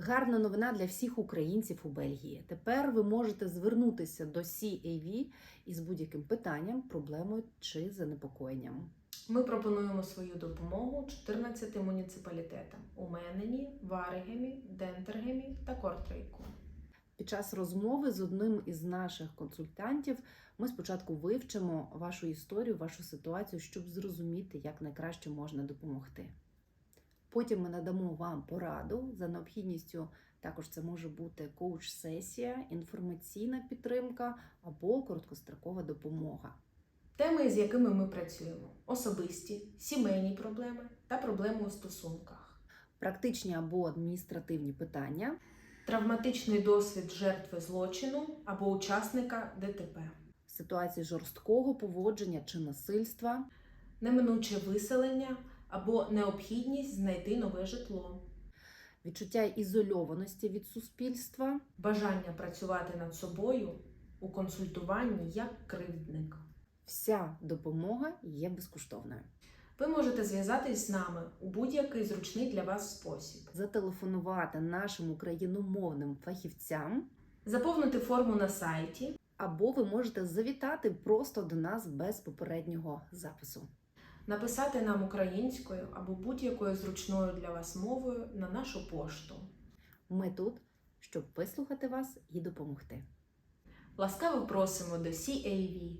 Гарна новина для всіх українців у Бельгії. Тепер ви можете звернутися до CAV із будь-яким питанням, проблемою чи занепокоєнням. Ми пропонуємо свою допомогу 14 муніципалітетам у Менені, Варегемі, Дентергемі та Кортрейку. Під час розмови з одним із наших консультантів ми спочатку вивчимо вашу історію, вашу ситуацію, щоб зрозуміти, як найкраще можна допомогти. Потім ми надамо вам пораду. За необхідністю. Також це може бути коуч-сесія, інформаційна підтримка або короткострокова допомога. Теми, з якими ми працюємо: особисті, сімейні проблеми та проблеми у стосунках, Практичні або адміністративні питання, травматичний досвід жертви злочину або учасника ДТП, ситуації жорсткого поводження чи насильства, неминуче виселення або необхідність знайти нове житло, відчуття ізольованості від суспільства, бажання працювати над собою у консультуванні як кривдник. вся допомога є безкоштовною. Ви можете зв'язатись з нами у будь-який зручний для вас спосіб. Зателефонувати нашим україномовним фахівцям, Заповнити форму на сайті, або ви можете завітати просто до нас без попереднього запису. Написати нам українською або будь-якою зручною для вас мовою на нашу пошту. Ми тут, щоб вислухати вас і допомогти. Ласкаво просимо до CAV.